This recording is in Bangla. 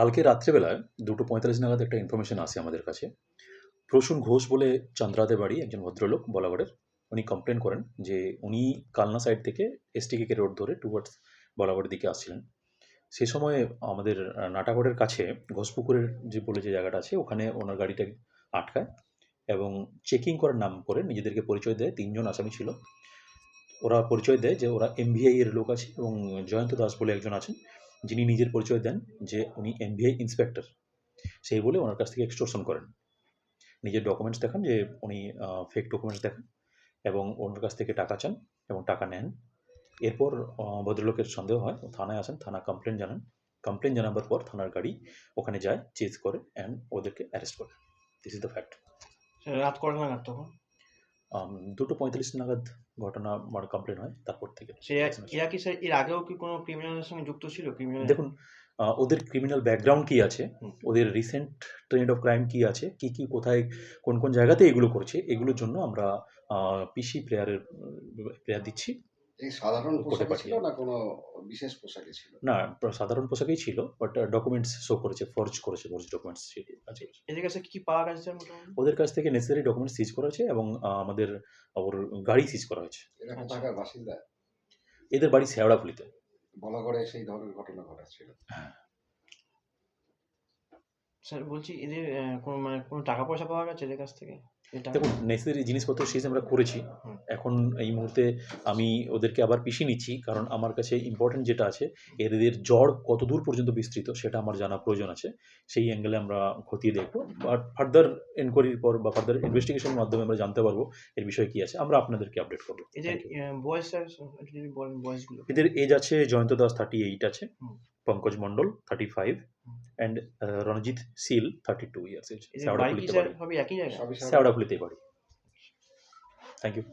কালকে রাত্রেবেলায় দুটো পঁয়তাল্লিশ নাগাদ একটা ইনফরমেশন আসে আমাদের কাছে। প্রসূন ঘোষ বলে চান্দ্রাতে বাড়ি একজন ভদ্রলোক, বলাগড়ের। উনি কমপ্লেন করেন যে উনি কালনা সাইড থেকে এসটিকে রোড ধরে টুয়ার্ডস বলাগড়ের দিকে আসছিলেন। সে সময় আমাদের নাটাগড়ের কাছে ঘোষপুকুরের যে বলে যে জায়গাটা আছে, ওখানে ওনার গাড়িটা আটকায় এবং চেকিং করার নাম করে নিজেদেরকে পরিচয় দেয়, তিনজন আসামি ছিল। ওরা পরিচয় দেয় যে ওরা এমভিআই এর লোক আছে এবং জয়ন্ত দাস বলে একজন আছেন। যিনি নিজের পরিচয় দেন যে উনি এমভিআই ইন্সপেক্টর, সেই বলে ওনার কাছ থেকে এক্সটোরশন করেন। নিজের ডকুমেন্টস দেখান যে উনি ফেক ডকুমেন্টস দেখান এবং ওনার কাছ থেকে টাকা চান এবং টাকা নেন। এরপর ভদ্রলোকের সন্দেহ হয় থানায় আসেন, থানা কমপ্লেন জানান। কমপ্লেন জানাবার পর থানার গাড়ি ওখানে যায় চেজ করে অ্যান্ড ওদেরকে অ্যারেস্ট করে। দিস ইজ দ্য ফ্যাক্ট রাত কটা নাগাদ তখন? দুটো পঁয়তাল্লিশ নাগাদ ঘটনা আমার কমপ্লেন হয় তারপর থেকে। সে এরা কি স্যার এর আগেও কি কোনো ক্রিমিনালের সঙ্গে যুক্ত ছিল? ক্রিমিনাল দেখুন ওদের ক্রিমিনাল ব্যাকগ্রাউন্ড কি আছে? ওদের রিসেন্ট ট্রেন্ড অফ ক্রাইম কি আছে? কি কি কোথায় কোন কোন জায়গাতে এগুলো করছে? এগুলোর জন্য আমরা পিসি প্লেয়ারের প্লেয়ার দিচ্ছি। সাধারণ পোশাকে ছিল না কোনো বিশেষ পোশাকে ছিল? না সাধারণ পোশাকেই ছিল বাট ডকুমেন্টস শো করেছে ফর্জ করেছে ফর্জ ডকুমেন্টস আছে। এদের কাছে কি কি পাওয়া গেছে স্যার মোটামুটি? ওদের কাছ থেকে নেসেসারি ডকুমেন্টস সিজ করা হয়েছে এবং আমাদের ওর গাড়ি সিজ করা হয়েছে। বাসিন্দা? এদের বাড়ি শেওড়াফুলিতে বলা করে সেই ধরনের ঘটনা ঘটাচ্ছিল স্যার বলছি এদের কোনো মানে কোনো টাকা পয়সা পাওয়া গেছে এদের কাছ থেকে? দেখুন নেসেসারি জিনিসপত্র সিজ আমরা করেছি। এখন এই মুহূর্তে আমি ওদেরকে আবার পিছিয়ে নিচ্ছি কারণ আমার কাছে ইম্পর্টেন্ট যেটা আছে এদের জ্বর কত দূর পর্যন্ত বিস্তৃত সেটা আমার জানা প্রয়োজন আছে। সেই অ্যাঙ্গেলে আমরা খতিয়ে দেখব। বাট ফার্দার এনকোয়ারির পর বা ফার্দার ইনভেস্টিগেশনের মাধ্যমে আমরা জানতে পারব এর বিষয়ে কি আছে। আমরা আপনাদেরকে আপডেট করব। এদের এজ আছে জয়ন্ত দাস থার্টি এইট আছে Pankaj Mondal thirty five and Ranjit Sil thirty two years age বাড়ি। স্যার বাড়ি। thank you.